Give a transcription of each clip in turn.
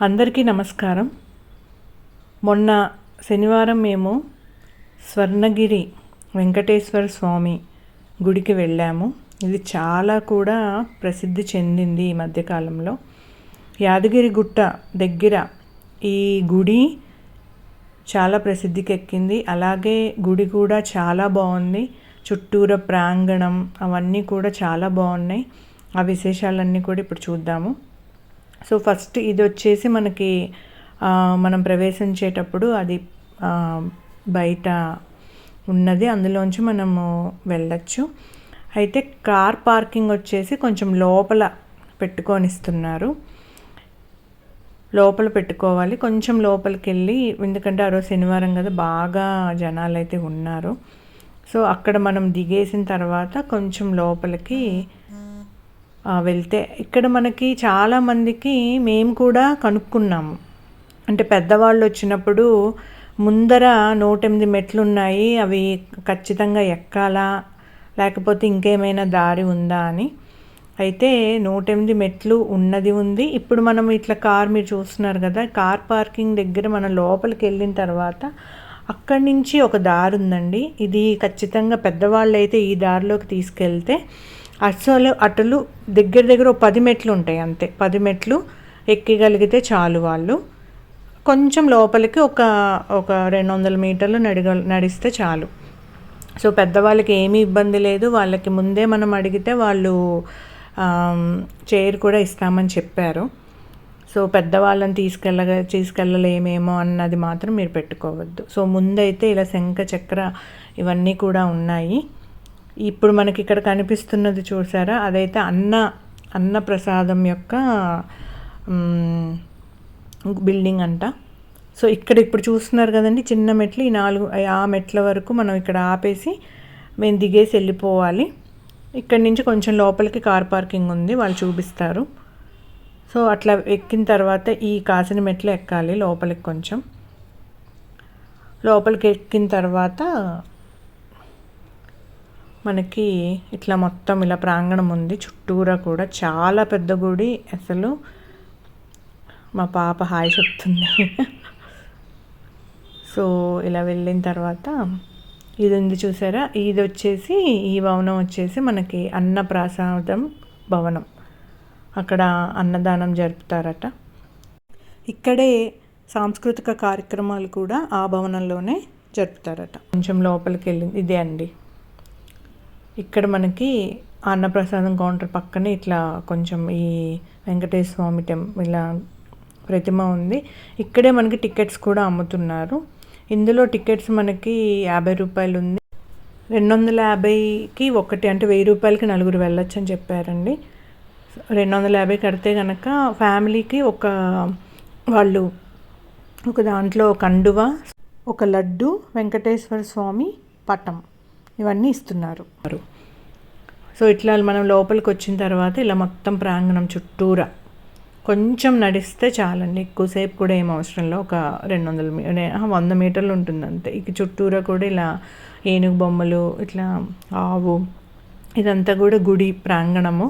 అందరికీ నమస్కారం. మొన్న శనివారం మేము స్వర్ణగిరి వెంకటేశ్వర స్వామి గుడికి వెళ్ళాము. ఇది చాలా కూడా ప్రసిద్ధి చెందింది ఈ మధ్యకాలంలో. యాదగిరి గుట్ట దగ్గర ఈ గుడి చాలా ప్రసిద్ధికి ఎక్కింది అలాగే గుడి కూడా చాలా బాగుంది. చుట్టూర ప్రాంగణం అవన్నీ కూడా చాలా బాగున్నాయి. ఆ విశేషాలన్నీ కూడా ఇప్పుడు చూద్దాము. సో ఫస్ట్ ఇది వచ్చేసి మనకి మనం ప్రవేశించేటప్పుడు అది బయట ఉన్నది. అందులోంచి మనము వెళ్ళచ్చు. అయితే కార్ పార్కింగ్ వచ్చేసి కొంచెం లోపల పెట్టుకొని ఇస్తున్నారు లోపల పెట్టుకోవాలి. కొంచెం లోపలికి వెళ్ళి ఎందుకంటే ఆ రోజు శనివారం కదా బాగా జనాలు అయితే ఉన్నారు. సో అక్కడ మనం దిగేసిన తర్వాత కొంచెం లోపలికి వెళ్తే ఇక్కడ మనకి చాలామందికి మేము కూడా కనుక్కున్నాము. అంటే పెద్దవాళ్ళు వచ్చినప్పుడు ముందర నూట ఎనిమిది మెట్లు ఉన్నాయి అవి ఖచ్చితంగా ఎక్కాలా లేకపోతే ఇంకేమైనా దారి ఉందా అని. అయితే నూట ఎనిమిది మెట్లు ఉన్నది ఉంది. ఇప్పుడు మనం ఇట్లా కార్ మీరు చూస్తున్నారు కదా కార్ పార్కింగ్ దగ్గర మనం లోపలికి వెళ్ళిన తర్వాత అక్కడి నుంచి ఒక దారి ఉందండి. ఇది ఖచ్చితంగా పెద్దవాళ్ళు అయితే ఈ దారిలోకి తీసుకెళ్తే అసలు అటులు దగ్గర దగ్గర ఒక పది మెట్లు ఉంటాయి అంతే. పది మెట్లు ఎక్కగలిగితే చాలు వాళ్ళు. కొంచెం లోపలికి ఒక ఒక రెండు వందల మీటర్లు నడిగ నడిస్తే చాలు. సో పెద్దవాళ్ళకి ఏమీ ఇబ్బంది లేదు. వాళ్ళకి ముందే మనం అడిగితే వాళ్ళు చైర్ కూడా ఇస్తామని చెప్పారు. సో పెద్దవాళ్ళని తీసుకెళ్ళ తీసుకెళ్ళలేమేమో అన్నది మాత్రం మీరు పెట్టుకోవద్దు. సో ముందైతే ఇలా శంఖ చక్ర ఇవన్నీ కూడా ఉన్నాయి. ఇప్పుడు మనకి ఇక్కడ కనిపిస్తున్నది చూసారా? అదైతే అన్న అన్న ప్రసాదం యొక్క బిల్డింగ్ అంట. సో ఇక్కడ ఇప్పుడు చూస్తున్నారు కదండి చిన్న మెట్లు ఈ నాలుగు ఆ మెట్ల వరకు మనం ఇక్కడ ఆపేసి మేము దిగేసి వెళ్ళిపోవాలి. ఇక్కడి నుంచి కొంచెం లోపలికి కార్ పార్కింగ్ ఉంది వాళ్ళు చూపిస్తారు. సో అట్లా ఎక్కిన తర్వాత ఈ కాసిన మెట్లు ఎక్కాలి లోపలికి కొంచెం. లోపలికి ఎక్కిన తర్వాత మనకి ఇట్లా మొత్తం ఇలా ప్రాంగణం ఉంది. చుట్టూరా కూడా చాలా పెద్ద గుడి. అసలు మా పాప హాయ్ చెప్తుంది. సో ఇలా వెళ్ళిన తర్వాత ఇది ఉంది చూసారా? ఇది వచ్చేసి ఈ భవనం వచ్చేసి మనకి అన్నప్రసాదం భవనం. అక్కడ అన్నదానం జరుపుతారట. ఇక్కడే సాంస్కృతిక కార్యక్రమాలు కూడా ఆ భవనంలోనే జరుపుతారట. కొంచెం లోపలికి వెళ్ళింది ఇదే అండి. ఇక్కడ మనకి అన్నప్రసాదం కౌంటర్ పక్కనే ఇట్లా కొంచెం ఈ వెంకటేశ్వర స్వామి టెం ఇలా ప్రతిమ ఉంది. ఇక్కడే మనకి టికెట్స్ కూడా అమ్ముతున్నారు. ఇందులో టికెట్స్ మనకి యాభై రూపాయలు ఉంది. రెండు వందల యాభైకి ఒకటి అంటే వెయ్యి రూపాయలకి నలుగురు వెళ్ళొచ్చు అని చెప్పారండి. రెండు వందల యాభై కడితే కనుక ఫ్యామిలీకి ఒక వాళ్ళు ఒక దాంట్లో కండువ ఒక లడ్డు వెంకటేశ్వర స్వామి పటం. ఇవన్నీ ఇస్తున్నారు. సో ఇట్లా మనం లోపలికి వచ్చిన తర్వాత ఇలా మొత్తం ప్రాంగణం చుట్టూరా కొంచెం నడిస్తే చాలండి. ఎక్కువసేపు కూడా ఏం అవసరంలో ఒక రెండు వందల మీ వంద మీటర్లు ఉంటుంది అంతే ఇక చుట్టూరా కూడా ఇలా ఏనుగు బొమ్మలు ఇట్లా ఆవు ఇదంతా కూడా గుడి ప్రాంగణము.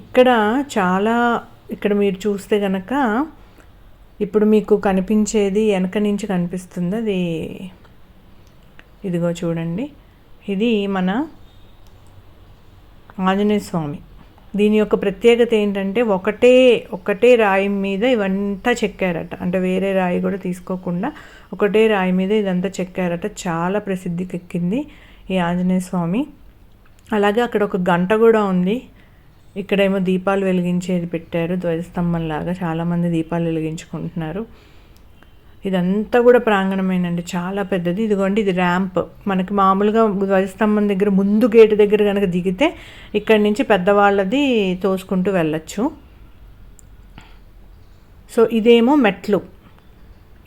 ఇక్కడ చాలా ఇక్కడ మీరు చూస్తే కనుక ఇప్పుడు మీకు కనిపించేది వెనక నుంచి కనిపిస్తుంది. అది ఇదిగో చూడండి. ఇది మన ఆంజనేయ స్వామి. దీని యొక్క ప్రత్యేకత ఏంటంటే ఒకటే ఒకటే రాయి మీద ఇవంతా చెక్కారట. అంటే వేరే రాయి కూడా తీసుకోకుండా ఒకటే రాయి మీద ఇదంతా చెక్కారట. చాలా ప్రసిద్ధికి ఎక్కింది ఈ ఆంజనేయ స్వామి. అలాగే అక్కడ ఒక గంట కూడా ఉంది. ఇక్కడేమో దీపాలు వెలిగించేది పెట్టారు ధ్వజస్తంభం లాగా చాలామంది దీపాలు వెలిగించుకుంటున్నారు. ఇదంతా కూడా ప్రాంగణమేనండి. చాలా పెద్దది. ఇదిగోండి ఇది ర్యాంప్. మనకి మామూలుగా ధ్వజస్తంభం దగ్గర ముందు గేటు దగ్గర కనుక దిగితే ఇక్కడి నుంచి పెద్దవాళ్ళది తోసుకుంటూ వెళ్ళొచ్చు. సో ఇదేమో మెట్లు.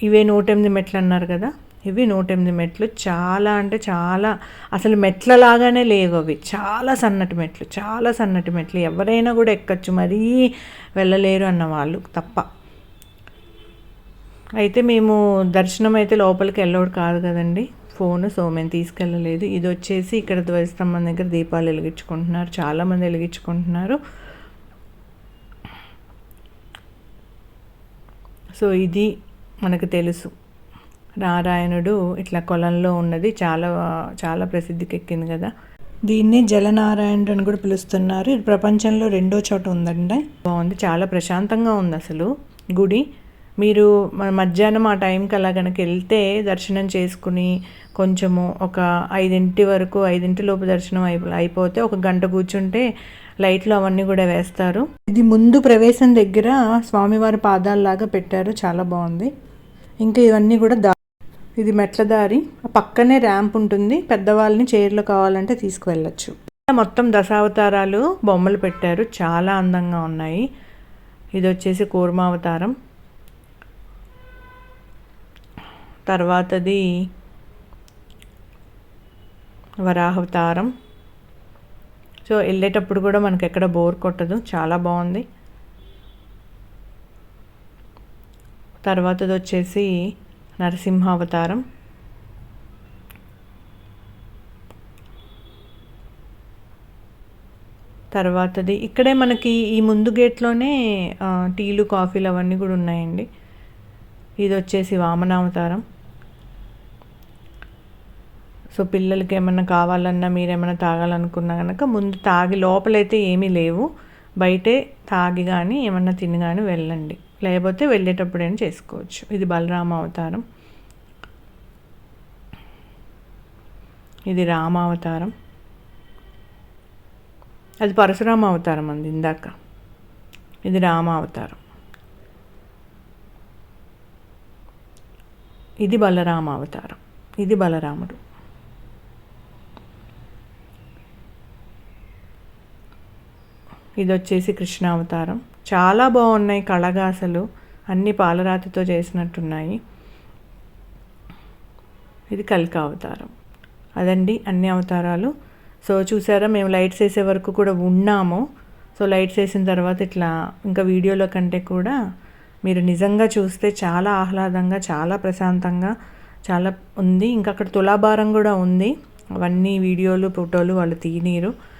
ఇవే నూట ఎనిమిది మెట్లు అన్నారు కదా. ఇవి నూట ఎనిమిది మెట్లు. చాలా అంటే చాలా అసలు మెట్లలాగానే లేవు అవి. చాలా సన్నటి మెట్లు. చాలా సన్నటి మెట్లు. ఎవరైనా కూడా ఎక్కచ్చు. మరీ వెళ్ళలేరు అన్న వాళ్ళు తప్ప. అయితే మేము దర్శనం అయితే లోపలికి వెళ్ళవడు కాదు కదండి. ఫోన్ సో మేము తీసుకెళ్ళలేదు. ఇది వచ్చేసి ఇక్కడ ధ్వజస్తంభం దగ్గర దీపాలు వెలిగించుకుంటున్నారు. చాలామంది వెలిగించుకుంటున్నారు. సో ఇది మనకు తెలుసు. నారాయణుడు ఇట్లా కొలంలో ఉన్నది. చాలా చాలా ప్రసిద్ధికి ఎక్కింది కదా. దీన్ని జలనారాయణుడు అని కూడా పిలుస్తున్నారు. ఇది ప్రపంచంలో రెండో చోట ఉందండి. బాగుంది. చాలా ప్రశాంతంగా ఉంది అసలు గుడి. మీరు మధ్యాహ్నం ఆ టైంకి అలా కనుక వెళ్తే దర్శనం చేసుకుని కొంచెము ఒక ఐదింటి వరకు ఐదింటి లోపు దర్శనం అయిపో అయిపోతే ఒక గంట కూర్చుంటే లైట్లు అవన్నీ కూడా వేస్తారు. ఇది ముందు ప్రవేశం దగ్గర స్వామివారి పాదాలలాగా పెట్టారు. చాలా బాగుంది. ఇంకా ఇవన్నీ కూడా దా ఇది మెట్ల దారి. పక్కనే ర్యాంప్ ఉంటుంది. పెద్దవాళ్ళని చైర్లో కావాలంటే తీసుకువెళ్ళచ్చు. మొత్తం దశావతారాలు బొమ్మలు పెట్టారు. చాలా అందంగా ఉన్నాయి. ఇది వచ్చేసి కూర్మావతారం. తర్వాతది వరాహవతారం. సో వెళ్ళేటప్పుడు కూడా మనకి ఎక్కడ బోర్ కొట్టదు. చాలా బాగుంది. తర్వాతది వచ్చేసి నరసింహావతారం. తర్వాతది ఇక్కడే మనకి ఈ ముందు గేట్లోనే టీలు కాఫీలు అవన్నీ కూడా ఉన్నాయండి. ఇది వచ్చేసి వామనావతారం. సో పిల్లలకి ఏమైనా కావాలన్నా మీరు ఏమైనా తాగాలనుకున్నా కనుక ముందు తాగి లోపలైతే ఏమీ లేవు. బయటే తాగి కానీ ఏమన్నా తిని కానీ వెళ్ళండి. లేకపోతే వెళ్ళేటప్పుడైనా చేసుకోవచ్చు. ఇది బలరామ అవతారం. ఇది రామ అవతారం. అది పరశురామ అవతారం అంది ఇందాక. ఇది రామ అవతారం. ఇది బలరామ అవతారం. ఇది బలరాముడు. ఇది వచ్చేసి కృష్ణావతారం. చాలా బాగున్నాయి కళగాసలు. అన్ని పాలరాతితో చేసినట్టున్నాయి. ఇది కలిక అవతారం. అదండి అన్ని అవతారాలు. సో చూసారా మేము లైట్స్ వేసే వరకు కూడా ఉన్నాము. సో లైట్స్ వేసిన తర్వాత ఇట్లా ఇంకా వీడియోలో కంటే కూడా మీరు నిజంగా చూస్తే చాలా ఆహ్లాదంగా చాలా ప్రశాంతంగా చాలా ఉంది. ఇంకా అక్కడ తులాభారం కూడా ఉంది. అవన్నీ వీడియోలు ఫోటోలు వాళ్ళు తీయనీరు.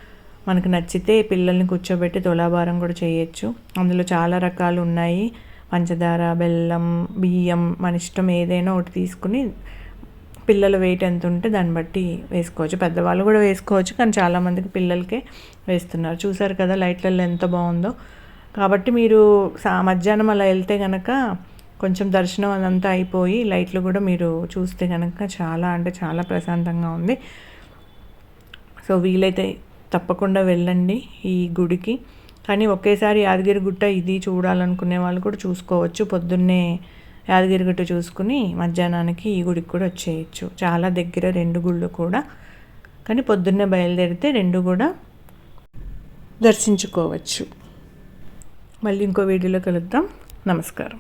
మనకు నచ్చితే పిల్లల్ని కూర్చోబెట్టి తులాభారం కూడా చేయొచ్చు. అందులో చాలా రకాలు ఉన్నాయి. పంచదార బెల్లం బియ్యం మన ఇష్టం ఏదైనా ఒకటి తీసుకుని పిల్లల వెయిట్ ఎంత ఉంటే దాన్ని బట్టి వేసుకోవచ్చు. పెద్దవాళ్ళు కూడా వేసుకోవచ్చు కానీ చాలామందికి పిల్లలకే వేస్తున్నారు. చూసారు కదా లైట్లలో ఎంత బాగుందో. కాబట్టి మీరు సా మధ్యాహ్నం అలా వెళ్తే కనుక కొంచెం దర్శనం అదంతా అయిపోయి లైట్లు కూడా మీరు చూస్తే కనుక చాలా అంటే చాలా ప్రశాంతంగా ఉంది. సో వీలైతే తప్పకుండా వెళ్ళండి ఈ గుడికి. కానీ ఒకేసారి యాదగిరి గుట్ట ఇది చూడాలనుకునే వాళ్ళు కూడా చూసుకోవచ్చు. పొద్దున్నే యాదగిరి గుట్ట చూసుకుని మధ్యాహ్నానికి ఈ గుడికి కూడా వచ్చేయచ్చు. చాలా దగ్గర రెండు గుళ్ళు కూడా. కానీ పొద్దున్నే బయలుదేరితే రెండు కూడా దర్శించుకోవచ్చు. మళ్ళీ ఇంకో వీడియోలో కలుద్దాం. నమస్కారం.